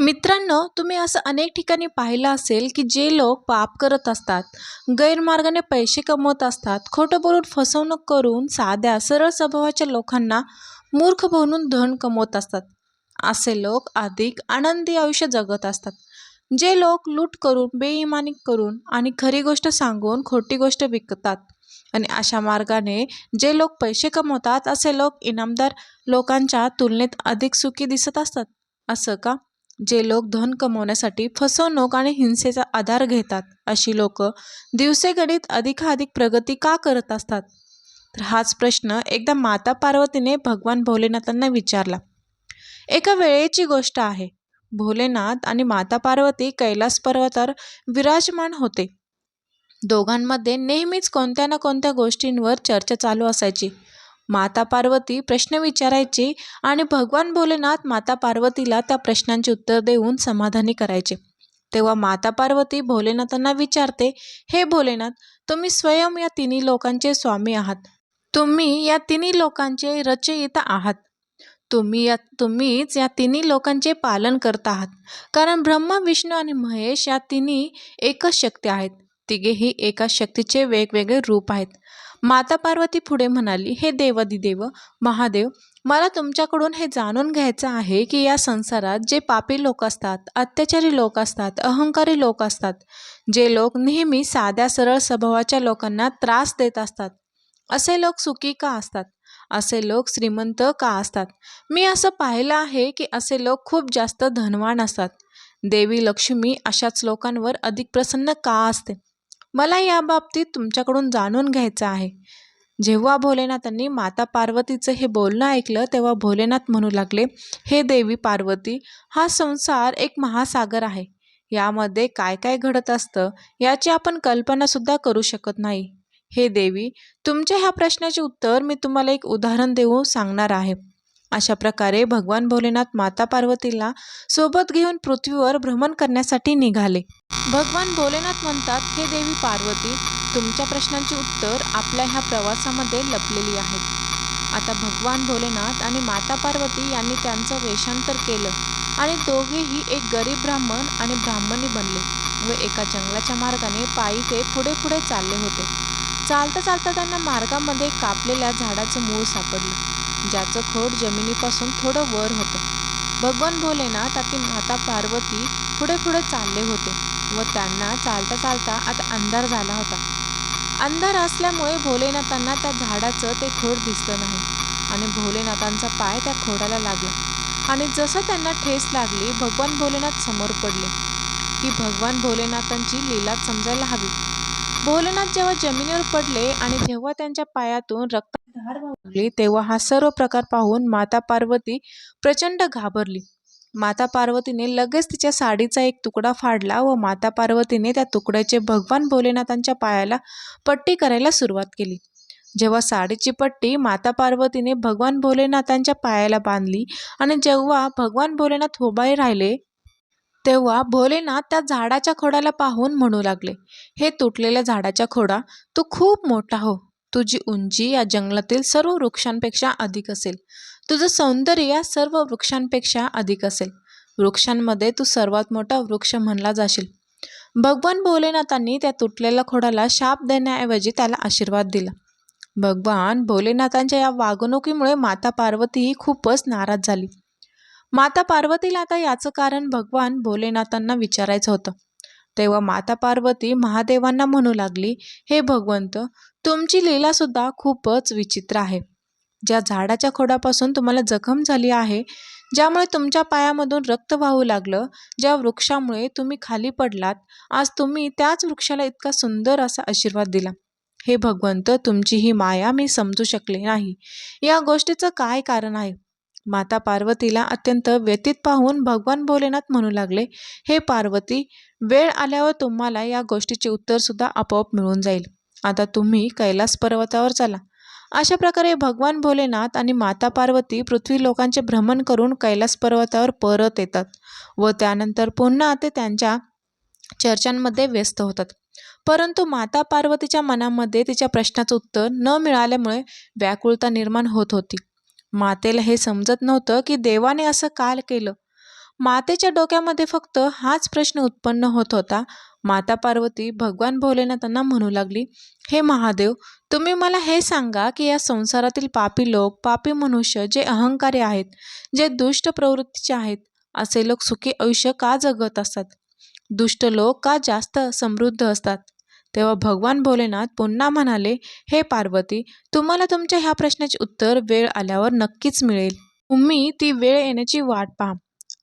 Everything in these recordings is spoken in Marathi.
मित्रांनो तुम्ही असं अनेक ठिकाणी पाहिलं असेल की जे लोक पाप करत असतात गैरमार्गाने पैसे कमवत असतात खोटं बोलून फसवणूक करून साध्या सरळ स्वभावाच्या लोकांना मूर्ख बनवून धन कमवत असतात. असे लोक अधिक आनंदी आयुष्य जगत असतात. जे लोक लूट करून बेईमानी करून आणि खरी गोष्ट सांगून खोटी गोष्ट विकतात आणि अशा मार्गाने जे लोक पैसे कमवतात असे लोक इनामदार लोकांच्या तुलनेत अधिक सुखी दिसत असतात. असं का? जे लोक धन कमवण्यासाठी फसवणूक आणि हिंसेचा आधार घेतात अशी लोक दिवसेगणित अधिकाधिक प्रगती का करत असतात? तर हाच प्रश्न एकदा माता पार्वतीने भगवान भोलेनाथांना विचारला. एका वेळेची गोष्ट आहे. भोलेनाथ आणि माता पार्वती कैलास पर्वतावर विराजमान होते. दोघांमध्ये नेहमीच कोणत्या ना कोणत्या गोष्टींवर चर्चा चालू असायची. माता पार्वती प्रश्न विचारायची आणि भगवान भोलेनाथ माता पार्वतीला त्या प्रश्नांचे उत्तर देऊन समाधानी करायचे. तेव्हा माता पार्वती भोलेनाथांना विचारते हे भोलेनाथ तुम्ही स्वयं या तिन्ही लोकांचे स्वामी आहात. तुम्ही या तिन्ही लोकांचे रचयिता आहात. तुम्ही या तुम्हीच या तिन्ही लोकांचे पालन करत आहात. कारण ब्रह्मा विष्णू आणि महेश या तिन्ही एकच शक्ती आहेत. तिघेही एका शक्तीचे वेगवेगळे रूप आहेत. माता पार्वती पुढे म्हणाली हे देवादिदेव महादेव मला तुमच्याकडून हे जाणून घ्यायचं आहे की या संसारात जे पापी लोक असतात अत्याचारी लोक असतात अहंकारी लोक असतात जे लोक नेहमी साध्या सरळ स्वभावाच्या लोकांना त्रास देत असतात असे लोक सुखी का असतात? असे लोक श्रीमंत का असतात? मी असं पाहिलं आहे की असे लोक खूप जास्त धनवान असतात. देवी लक्ष्मी अशाच लोकांवर अधिक प्रसन्न का असते? मला याबाबतीत तुमच्याकडून जाणून घ्यायचं आहे. जेव्हा भोलेनाथांनी माता पार्वतीचं हे बोलणं ऐकलं तेव्हा भोलेनाथ म्हणू लागले हे देवी पार्वती हा संसार एक महासागर आहे. यामध्ये काय काय घडत असतं याची आपण कल्पनासुद्धा करू शकत नाही. हे देवी तुमच्या ह्या प्रश्नाचे उत्तर मी तुम्हाला एक उदाहरण देऊ सांगणार आहे. अशा प्रकारे भगवान भोलेनाथ माता पार्वतीला सोबत घेऊन पृथ्वीवर भ्रमण करण्यासाठी निघाले. भगवान भोलेनाथ म्हणतात हे देवी पार्वती तुमच्या प्रश्नांची उत्तर आपल्या ह्या प्रवासामध्ये लपलेली आहेत. आता भगवान भोलेनाथ आणि माता पार्वती यांनी त्यांचं वेषांतर केलं आणि दोघेही एक गरीब ब्राह्मण आणि ब्राह्मणी बनले व एका जंगलाच्या मार्गाने पायी ते पुढे पुढे चालले होते. चालता चालता त्यांना मार्गामध्ये कापलेल्या झाडाचं मूळ सापडलं. ज्याचं खोड जमिनीपासून थोडं वर होतं. भगवान भोलेनाथ आणि माता पार्वती पुढे पुढे चालले होते व त्यांना चालता चालता आता अंधार झाला होता. अंधार असल्यामुळे भोलेनाथांना त्या झाडाचं ते खोड दिसलं नाही आणि भोलेनाथांचा पाय त्या खोडाला लागला आणि जसं त्यांना ठेस लागली भगवान भोलेनाथ समोर पडले. ही भगवान भोलेनाथांची लीला समजायला हवी. भोलेनाथ जेव्हा जमिनीवर पडले आणि जेव्हा त्यांच्या पायातून रक्त धार तेव्हा हा सर्व प्रकार पाहून माता पार्वती प्रचंड घाबरली. माता पार्वतीने लगेच तिच्या साडीचा एक तुकडा फाडला व माता पार्वतीने त्या तुकड्याचे भगवान भोलेनाथांच्या पायाला पट्टी करायला सुरुवात केली. जेव्हा साडीची पट्टी माता पार्वतीने भगवान भोलेनाथांच्या पायाला बांधली आणि जेव्हा भगवान भोलेनाथ उभाही राहिले तेव्हा भोलेनाथ त्या झाडाच्या खोडाला पाहून म्हणू लागले हे तुटलेल्या झाडाच्या खोडा तू खूप मोठा हो. तुझी उंची या जंगलातील सर्व वृक्षांपेक्षा अधिक असेल. तुझं सौंदर्य या सर्व वृक्षांपेक्षा अधिक असेल. वृक्षांमध्ये तू सर्वात मोठा वृक्ष म्हणला जाशील. भगवान भोलेनाथांनी त्या तुटलेल्या खोडाला शाप देण्याऐवजी त्याला आशीर्वाद दिला. भगवान भोलेनाथांच्या या वागणुकीमुळे माता पार्वती ही खूपच नाराज झाली. माता पार्वतीला आता याचं कारण भगवान भोलेनाथांना विचारायचं होतं. तेव्हा माता पार्वती महादेवांना म्हणू लागली हे भगवंत तुमची लीलासुद्धा खूपच विचित्र आहे. ज्या झाडाच्या खोडापासून तुम्हाला जखम झाली आहे ज्यामुळे तुमच्या पायामधून रक्त वाहू लागलं ज्या वृक्षामुळे तुम्ही खाली पडलात आज तुम्ही त्याच वृक्षाला इतका सुंदर असा आशीर्वाद दिला. हे भगवंत तुमची ही माया मी समजू शकले नाही. या गोष्टीचं काय कारण आहे? माता पार्वतीला अत्यंत व्यतीत पाहून भगवान भोलेनाथ म्हणू लागले हे पार्वती वेळ आल्यावर तुम्हाला या गोष्टीचे उत्तरसुद्धा आपोआप मिळून जाईल. आता तुम्ही कैलास पर्वतावर चला. अशा प्रकारे भगवान भोलेनाथ आणि माता पार्वती पृथ्वी लोकांचे भ्रमण करून कैलास पर्वतावर परत येतात व त्यानंतर पुन्हा ते त्यांच्या चर्चांमध्ये व्यस्त होतात. परंतु माता पार्वतीच्या मनामध्ये तिच्या प्रश्नाचं उत्तर न मिळाल्यामुळे व्याकुळता निर्माण होत होती. मातेला हे समजत नव्हतं की देवाने असं काल केलं. मातेच्या डोक्यामध्ये फक्त हाच प्रश्न उत्पन्न होत होता. माता पार्वती भगवान भोलेनाथांना म्हणू लागली हे महादेव तुम्ही मला हे सांगा की या संसारातील पापी लोक पापी मनुष्य जे अहंकारी आहेत जे दुष्ट प्रवृत्तीचे आहेत असे लोक सुखी आयुष्य का जगत असतात? दुष्ट लोक का जास्त समृद्ध असतात? तेव्हा भगवान भोलेनाथ पुन्हा म्हणाले हे पार्वती तुम्हाला तुमच्या ह्या प्रश्नाचे उत्तर वेळ आल्यावर नक्कीच मिळेल. तुम्ही ती वेळ येण्याची वाट पहा.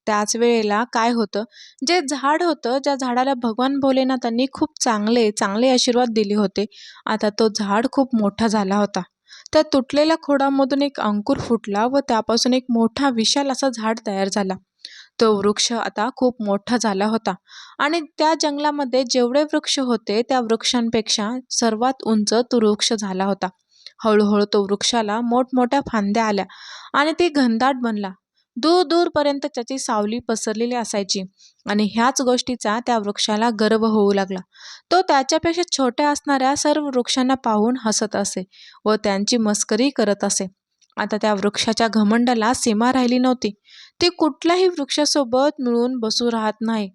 त्याच वेळेला काय होतं जे झाड होतं ज्या झाडाला भगवान भोलेनाथांनी खूप चांगले चांगले आशीर्वाद दिले होते आता तो झाड खूप मोठा झाला होता. त्या तुटलेल्या खोडामधून एक अंकुर फुटला व त्यापासून एक मोठा विशाल असा झाड तयार झाला. तो वृक्ष आता खूप मोठा झाला होता. आणि त्या जंगलामध्ये जेवढे वृक्ष होते त्या वृक्षांपेक्षा सर्वात उंच तो वृक्ष झाला होता. हळूहळू तो वृक्षाला मोठमोठ्या फांद्या आल्या आणि ते घनदाट बनला. दूर दूरपर्यंत त्याची सावली पसरलेली असायची आणि ह्याच गोष्टीचा त्या वृक्षाला गर्व होऊ लागला. तो त्याच्यापेक्षा छोट्या असणाऱ्या सर्व वृक्षांना पाहून हसत असे व त्यांची मस्करी करत असे. आता त्या वृक्षाच्या घमंडाला सीमा राहिली नव्हती. ते कुठल्याही वृक्षासोबत मिळून बसू राहत नाही.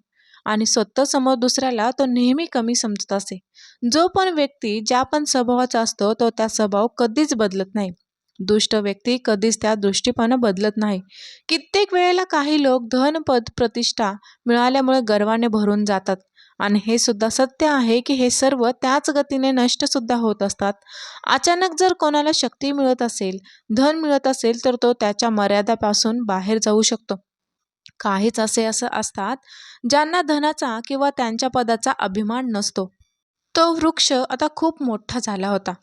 आणि स्वतः समोर दुसऱ्याला तो नेहमी कमी समजत असे. जो पण व्यक्ती ज्या पण स्वभावाचा असतो तो त्या स्वभाव कधीच बदलत नाही. दुष्ट व्यक्ती कधीच त्या दृष्टीपणा बदलत नाही. कित्येक वेळेला काही लोक धन पद प्रतिष्ठा मिळाल्यामुळे गर्वाने भरून जातात. आणि हे सुद्धा सत्य आहे की हे सर्व त्याच गतीने नष्टसुद्धा होत असतात. अचानक जर कोणाला शक्ती मिळत असेल धन मिळत असेल तर तो त्याच्या मर्यादापासून बाहेर जाऊ शकतो. काहीच असे असं असतात ज्यांना धनाचा किंवा त्यांच्या पदाचा अभिमान नसतो. तो वृक्ष आता खूप मोठा झाला होता.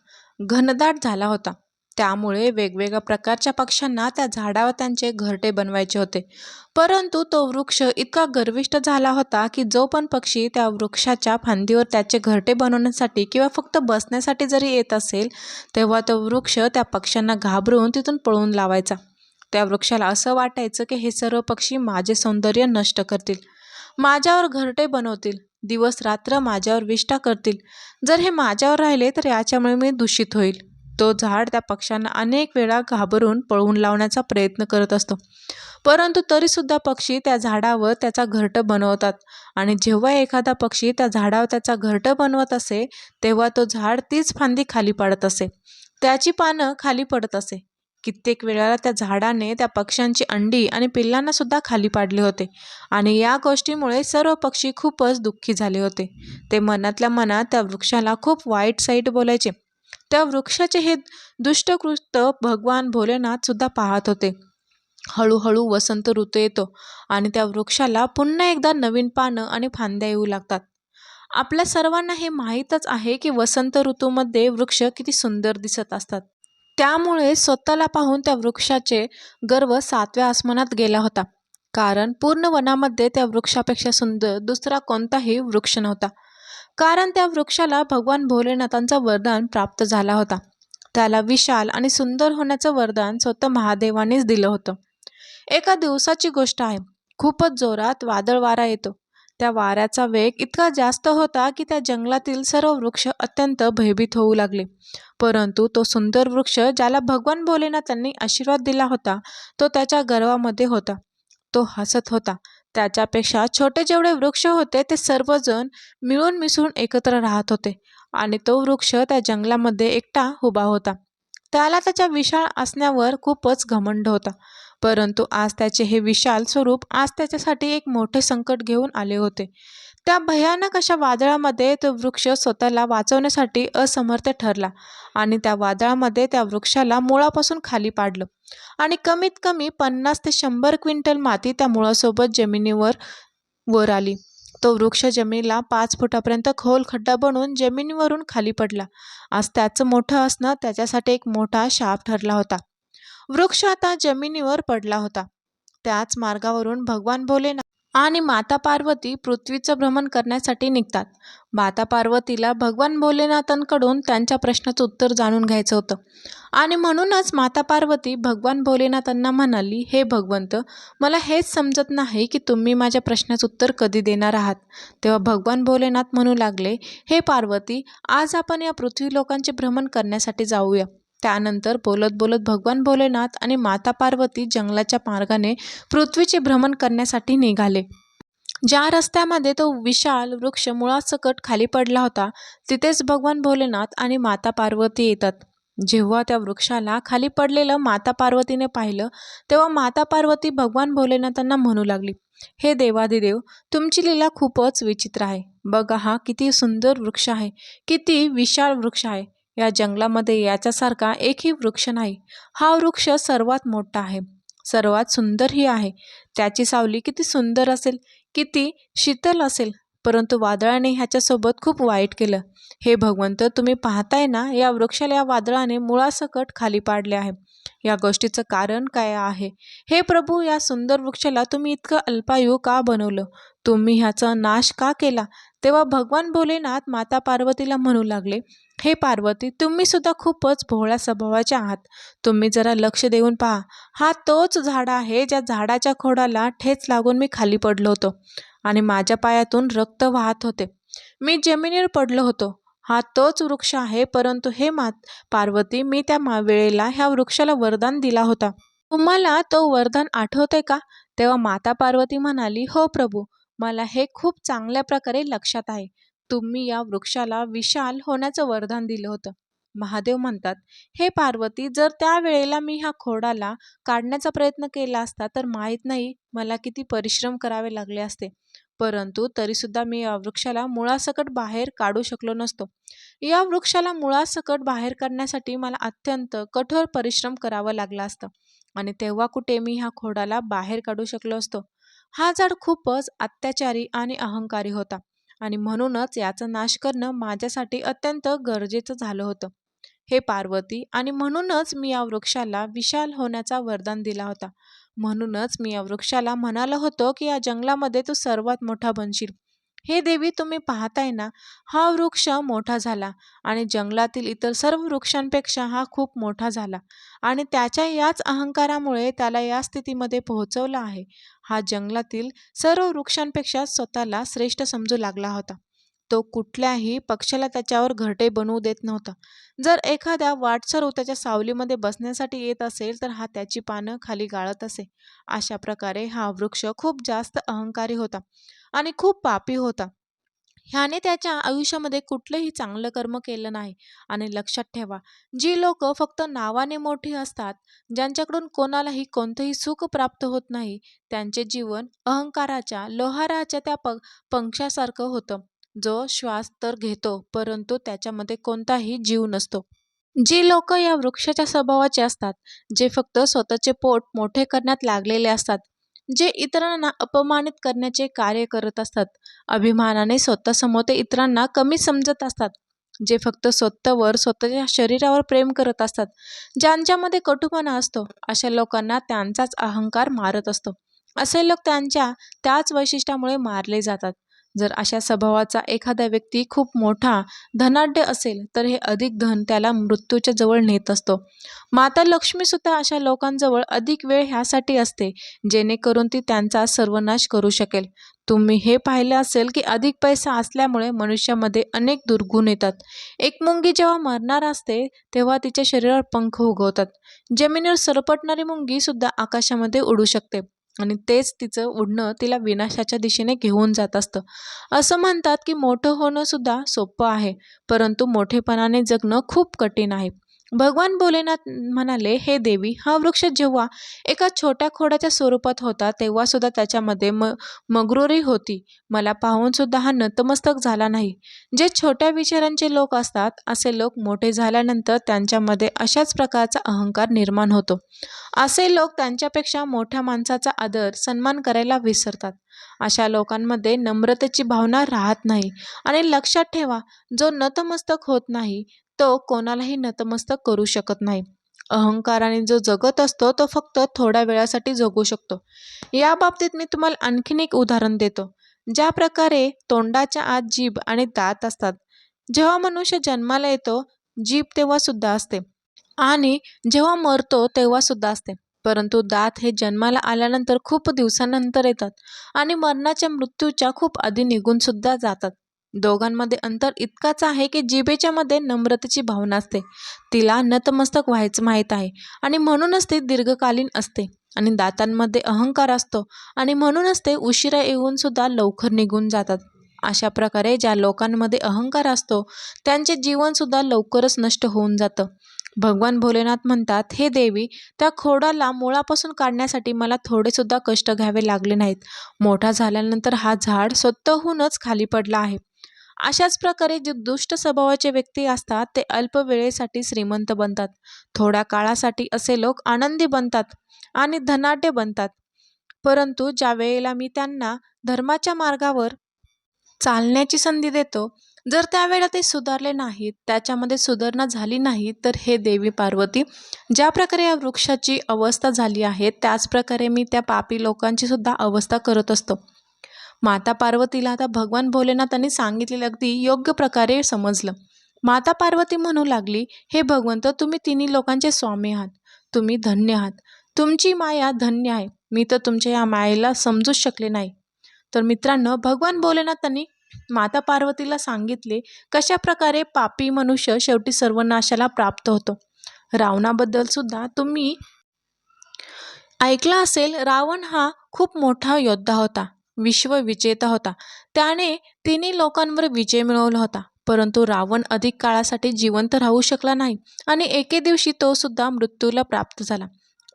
घनदाट झाला होता. त्यामुळे वेगवेगळ्या प्रकारच्या पक्ष्यांना त्या झाडावर त्यांचे घरटे बनवायचे होते. परंतु तो वृक्ष इतका गर्विष्ट झाला होता की जो पण पक्षी त्या वृक्षाच्या फांदीवर त्याचे घरटे बनवण्यासाठी किंवा फक्त बसण्यासाठी जरी येत असेल तेव्हा तो वृक्ष त्या पक्ष्यांना घाबरून तिथून पळून लावायचा. त्या वृक्षाला असं वाटायचं की हे सर्व पक्षी माझे सौंदर्य नष्ट करतील. माझ्यावर घरटे बनवतील. दिवस रात्र माझ्यावर विष्ठा करतील. जर हे माझ्यावर राहिले तर याच्यामुळे मी दूषित होईल. तो झाड त्या पक्ष्यांना अनेक वेळा घाबरून पळवून लावण्याचा प्रयत्न करत असतो. परंतु तरीसुद्धा पक्षी त्या झाडावर त्याचा घरटं बनवतात आणि जेव्हा एखादा पक्षी त्या झाडावर त्याचा घरटं बनवत असे तेव्हा तो झाड तीच फांदी खाली पाडत असे. त्याची पानं खाली पडत असे. कित्येक वेळेला त्या झाडाने त्या पक्ष्यांची अंडी आणि पिल्लांना सुद्धा खाली पाडले होते आणि या गोष्टीमुळे सर्व पक्षी खूपच दुःखी झाले होते. ते मनातल्या मनात त्या वृक्षाला खूप वाईट साईट बोलायचे. त्या वृक्षाचे हे दुष्टकृत्य भगवान भोलेनाथ सुद्धा पाहत होते. हळूहळू वसंत ऋतू येतो आणि त्या वृक्षाला पुन्हा एकदा नवीन पानं आणि फांद्या येऊ लागतात. आपल्या सर्वांना हे माहीतच आहे की वसंत ऋतूमध्ये वृक्ष किती सुंदर दिसत असतात. त्यामुळे स्वतःला पाहून त्या वृक्षाचे गर्व सातव्या आसमानात गेला होता. कारण पूर्ण वनामध्ये त्या वृक्षापेक्षा सुंदर दुसरा कोणताही वृक्ष नव्हता. कारण त्या वृक्षाला भगवान भोलेनाथांचं वरदान प्राप्त झाला होता. त्याला विशाल आणि सुंदर होण्याचं वरदान स्वतः महादेवानेच दिलं होतं. एका दिवसाची गोष्ट आहे. खूपच जोरात वादळ वारा येतो. त्या वाऱ्याचा वेग इतका जास्त होता की त्या जंगलातील सर्व वृक्ष अत्यंत भयभीत होऊ लागले. परंतु तो सुंदर वृक्ष ज्याला भगवान भोलेनाथांनी आशीर्वाद दिला होता तो त्याच्या गर्वामध्ये होता. तो हसत होता. त्याच्यापेक्षा छोटे जेवढे वृक्ष होते ते सर्वजण मिळून मिसळून एकत्र राहत होते आणि तो वृक्ष त्या जंगलामध्ये एकटा उभा होता. त्याला त्याच्या विशाळ असण्यावर खूपच घमंड होता परंतु आज त्याचे हे विशाल स्वरूप आज त्याच्यासाठी एक मोठे संकट घेऊन आले होते. त्या भयानक अशा वादळामध्ये तो वृक्ष स्वतःला वाचवण्यासाठी असमर्थ ठरला आणि त्या वादळामध्ये त्या वृक्षाला मुळापासून खाली पाडलं. आणि कमीत कमी पन्नास ते शंभर क्विंटल माती त्या मुळासोबत जमिनीवर वर आली. तो वृक्ष जमिनीला पाच फुटापर्यंत खोल खड्डा बनवून जमिनीवरून खाली पडला. आज त्याचं मोठं असणं त्याच्यासाठी एक मोठा शाप ठरला होता. वृक्ष आता जमिनीवर पडला होता. त्याच मार्गावरून भगवान भोलेनाथ आणि माता पार्वती पृथ्वीचं भ्रमण करण्यासाठी निघतात. माता पार्वतीला भगवान भोलेनाथांकडून त्यांच्या प्रश्नाचं उत्तर जाणून घ्यायचं होतं. आणि म्हणूनच माता पार्वती भगवान भोलेनाथांना म्हणाली हे भगवंत मला हेच समजत नाही की तुम्ही माझ्या प्रश्नाचं उत्तर कधी देणार आहात. तेव्हा भगवान भोलेनाथ म्हणू लागले हे पार्वती आज आपण या पृथ्वी लोकांचे भ्रमण करण्यासाठी जाऊया. त्यानंतर बोलत बोलत भगवान भोलेनाथ आणि माता पार्वती जंगलाच्या मार्गाने पृथ्वीचे भ्रमण करण्यासाठी निघाले. ज्या रस्त्यामध्ये तो विशाल वृक्ष मुळासकट खाली पडला होता तिथेच भगवान भोलेनाथ आणि माता पार्वती येतात. जेव्हा त्या वृक्षाला खाली पडलेलं माता पार्वतीने पाहिलं तेव्हा माता पार्वती भगवान भोलेनाथांना म्हणू लागली हे देवादिदेव तुमची लीला खूपच विचित्र आहे. बघा हा किती सुंदर वृक्ष आहे किती विशाल वृक्ष आहे. या जंगलामध्ये याच्यासारखा एकही वृक्ष नाही. हा वृक्ष सर्वात मोठा आहे. सर्वात सुंदरही आहे. त्याची सावली किती सुंदर असेल किती शीतल असेल. परंतु वादळाने ह्याच्यासोबत खूप वाईट केलं. हे भगवंत तुम्ही पाहताय ना या वृक्षाला या वादळाने मुळासकट खाली पाडले आहे. या गोष्टीचं कारण काय आहे? हे प्रभू या सुंदर वृक्षाला तुम्ही इतकं अल्पायू का बनवलं? तुम्ही ह्याचा नाश का केला? तेव्हा भगवान भोलेनाथ माता पार्वतीला म्हणू लागले हे पार्वती तुम्ही सुद्धा खूपच भोळ्या स्वभावाचे आहात. तुम्ही जरा लक्ष देऊन पहा. हा तोच झाड आहे ज्या झाडाच्या खोडाला ठेच लागून मी खाली पडलो होतो आणि माझ्या पायातून रक्त वाहत होते. मी जमिनीवर पडलो होतो. हा तोच वृक्ष आहे परंतु हे मात पार्वती मी त्या मा वेळेला ह्या वृक्षाला वरदान दिला होता. तुम्हाला तो वरदान आठवते का? तेव्हा माता पार्वती म्हणाली हो प्रभू मला हे खूप चांगल्या प्रकारे लक्षात आहे. तुम्ही या वृक्षाला विशाल होण्याचं वरदान दिलं होतं. महादेव म्हणतात हे पार्वती जर त्या वेळेला मी ह्या खोडाला काढण्याचा प्रयत्न केला असता तर माहीत नाही मला किती परिश्रम करावे लागले असते. परंतु तरीसुद्धा मी या वृक्षाला मुळासकट बाहेर काढू शकलो नसतो. या वृक्षाला मुळासकट बाहेर काढण्यासाठी मला अत्यंत कठोर परिश्रम करावा लागला असतं. आणि तेव्हा कुठे मी ह्या खोडाला बाहेर काढू शकलो असतो. हा झाड खूपच अत्याचारी आणि अहंकारी होता आणि म्हणूनच याचा नाश करणं माझ्यासाठी अत्यंत गरजेचं झालं होतं. हे पार्वती आणि म्हणूनच मी या वृक्षाला विशाल होण्याचा वरदान दिला होता. म्हणूनच मी या वृक्षाला म्हणालो होतो की या जंगलामध्ये तू सर्वात मोठा बनशील. हे देवी तुम्ही पाहताय ना हा वृक्ष मोठा झाला आणि जंगलातील इतर सर्व वृक्षांपेक्षा हा खूप मोठा झाला आणि त्याच्या याच अहंकारामुळे त्याला या स्थितीमध्ये पोहोचवलं आहे. हा जंगलातील सर्व वृक्षांपेक्षा स्वतःला श्रेष्ठ समजू लागला होता. तो कुठल्याही पक्षाला त्याच्यावर घरटे बनवू देत नव्हता. जर एखाद्या वाटसरू हो त्याच्या सावलीमध्ये बसण्यासाठी येत असेल तर हा त्याची पानं खाली गाळत असे. अशा प्रकारे हा वृक्ष खूप जास्त अहंकारी होता आणि खूप पापी होता. ह्याने त्याच्या आयुष्यामध्ये कुठलंही चांगलं कर्म केलं नाही. आणि लक्षात ठेवा जी लोक फक्त नावाने मोठी असतात ज्यांच्याकडून कोणालाही कोणतंही सुख प्राप्त होत नाही त्यांचे जीवन अहंकाराच्या लोहाराच्या त्या प पंक्षासारखं होतं. जो श्वास तर घेतो परंतु त्याच्यामध्ये कोणताही जीव नसतो. जी लोक या वृक्षाच्या स्वभावाचे असतात जे फक्त स्वतःचे पोट मोठे करण्यात लागलेले असतात जे इतरांना अपमानित करण्याचे कार्य करत असतात अभिमानाने स्वतःसमोर ते इतरांना कमी समजत असतात जे फक्त स्वतःवर स्वतःच्या शरीरावर प्रेम करत असतात ज्यांच्यामध्ये कटुपणा असतो अशा लोकांना त्यांचाच अहंकार मारत असतो. असे लोक त्यांच्या त्याच वैशिष्ट्यामुळे मारले जातात. जर अशा स्वभावाचा एखादा व्यक्ती खूप मोठा धनाढ्य असेल तर हे अधिक धन त्याला मृत्यूच्या जवळ नेत असतो. माता लक्ष्मीसुद्धा अशा लोकांजवळ अधिक वेळ ह्यासाठी असते जेणेकरून ती त्यांचा सर्वनाश करू शकेल. तुम्ही हे पाहिले असेल की अधिक पैसा असल्यामुळे मनुष्यामध्ये अनेक दुर्गुण येतात. एक मुंगी जेव्हा मरणार असते तेव्हा तिच्या शरीरावर पंख उगवतात. जमिनीवर सरपटणारी मुंगीसुद्धा आकाशामध्ये उडू शकते. आणि तेच तिचं उडणं तिला विनाशाच्या दिशेने घेऊन जात असतं. असं म्हणतात की मोठं होणंसुद्धा सोपं आहे परंतु मोठेपणाने जगणं खूप कठीण आहे. भगवान भोलेनाथ म्हणाले हे देवी हा वृक्ष जेव्हा एका छोट्या खोडाच्या स्वरूपात होता तेव्हा सुद्धा त्याच्यामध्ये म मगरुरी होती. मला पाहून सुद्धा हा नतमस्तक झाला नाही. जे छोट्या विचारांचे लोक असतात असे लोक मोठे झाल्यानंतर त्यांच्यामध्ये अशाच प्रकारचा अहंकार निर्माण होतो. असे लोक त्यांच्यापेक्षा मोठ्या माणसाचा आदर सन्मान करायला विसरतात. अशा लोकांमध्ये नम्रतेची भावना राहत नाही. आणि लक्षात ठेवा जो नतमस्तक होत नाही तो कोणालाही नतमस्तक करू शकत नाही. अहंकाराने जो जगत असतो तो फक्त थोड्या वेळासाठी जगू शकतो. या बाबतीत मी तुम्हाला आणखीन एक उदाहरण देतो. ज्या प्रकारे तोंडाच्या आत जीभ आणि दात असतात. जेव्हा मनुष्य जन्माला येतो जीभ तेव्हा सुद्धा असते. आणि जेव्हा मरतो तेव्हा सुद्धा असते. परंतु दात हे जन्माला आल्यानंतर खूप दिवसानंतर येतात. आणि मरणाच्या मृत्यूच्या खूप आधी निघून सुद्धा जातात. दोघांमध्ये अंतर इतकाच आहे की जिबेच्या मध्ये नम्रतेची भावना असते. तिला नतमस्तक व्हायचं माहीत आहे आणि म्हणूनच ते दीर्घकालीन असते आणि दातांमध्ये अहंकार असतो आणि म्हणूनच ते उशिरा येऊन सुद्धा लवकर निघून जातात. अशा प्रकारे ज्या लोकांमध्ये अहंकार असतो त्यांचे जीवनसुद्धा लवकरच नष्ट होऊन जातं. भगवान भोलेनाथ म्हणतात हे देवी त्या खोडाला मुळापासून काढण्यासाठी मला थोडेसुद्धा कष्ट घ्यावे लागले नाहीत. मोठा झाल्यानंतर हा झाड स्वतःहूनच खाली पडला आहे. अशाच प्रकारे जे दुष्ट स्वभावाचे व्यक्ती असतात ते अल्प वेळेसाठी श्रीमंत बनतात. थोड्या काळासाठी असे लोक आनंदी बनतात आणि धनाढ्य बनतात. परंतु ज्या वेळेला मी त्यांना धर्माच्या मार्गावर चालण्याची संधी देतो जर त्यावेळेला ते सुधारले नाहीत त्याच्यामध्ये सुधारणा झाली नाही तर हे देवी पार्वती ज्या प्रकारे या वृक्षाची अवस्था झाली आहे त्याच प्रकारे मी त्या पापी लोकांची सुद्धा अवस्था करत असतो. माता पार्वतीला आता भगवान भोलेनाथांनी सांगितलेलं अगदी योग्य प्रकारे समजलं. माता पार्वती म्हणू लागली हे भगवंत तुम्ही तिन्ही लोकांचे स्वामी आहात. तुम्ही धन्य आहात. तुमची माया धन्य आहे. मी तर तुमच्या या मायेला समजूच शकले नाही. तर मित्रांनो भगवान भोलेनाथांनी माता पार्वतीला सांगितले कशा प्रकारे पापी मनुष्य शेवटी सर्वनाशाला प्राप्त होतो? रावणाबद्दल सुद्धा तुम्ही ऐकला असेल रावण हा खूप मोठा योद्धा होता. विश्वविजेता होता. त्याने तिन्ही लोकांवर विजय मिळवला होता. परंतु रावण अधिक काळासाठी जिवंत राहू शकला नाही आणि एके दिवशी तो सुद्धा मृत्यूला प्राप्त झाला.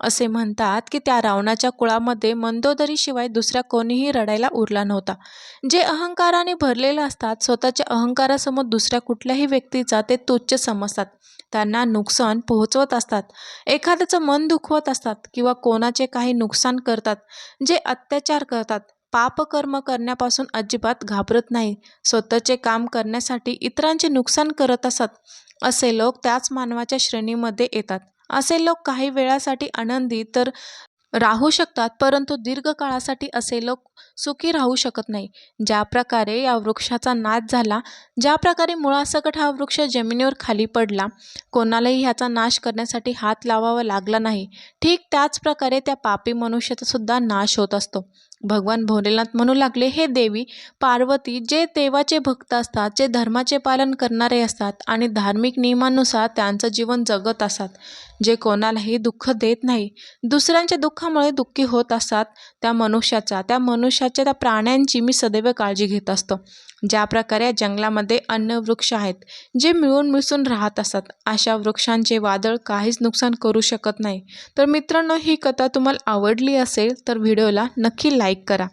असे म्हणतात की त्या रावणाच्या कुळामध्ये मंदोदरीशिवाय दुसऱ्या कोणीही रडायला उरला नव्हता. जे अहंकाराने भरलेले असतात स्वतःच्या अहंकारासमोर दुसऱ्या कुठल्याही व्यक्तीचा ते तुच्छ समजतात. त्यांना नुकसान पोहोचवत असतात. एखाद्याचं मन दुखवत असतात किंवा कोणाचे काही नुकसान करतात जे अत्याचार करतात. पापकर्म करण्यापासून अजिबात घाबरत नाही. स्वतःचे काम करण्यासाठी इतरांचे नुकसान करत असत असे लोक त्याच मानवाच्या श्रेणीमध्ये येतात. असे लोक काही वेळासाठी आनंदी तर राहू शकतात परंतु दीर्घकाळासाठी असे लोक सुखी राहू शकत नाही. ज्या प्रकारे या वृक्षाचा नाश झाला ज्या प्रकारे मुळासकट हा वृक्ष जमिनीवर खाली पडला कोणालाही ह्याचा नाश करण्यासाठी हात लावावा लागला नाही. ठीक त्याच प्रकारे त्या पापी मनुष्याचा सुद्धा नाश होत असतो. भगवान भोलेनाथ म्हणू लागले हे देवी पार्वती जे देवाचे भक्त असतात जे धर्माचे पालन करणारे असतात आणि धार्मिक नियमानुसार त्यांचं जीवन जगत असतात जे कोणालाही दुःख देत नाही. दुसऱ्यांच्या दुःखामुळे दुःखी होत असतात त्या मनुष्याचा. त्या मनुष्याच्या त्या प्राण्यांची मी सदैव काळजी घेत असतो. ज्या प्रकारे जंगलामध्ये अन्न वृक्ष आहेत जे मिळून मिसळून राहत असतात. अशा वृक्षांचे वादळ काहीच नुकसान करू शकत नाही. तर मित्रांनो ही कथा तुम्हाला आवडली असेल तर व्हिडिओला नक्की लाईक करा.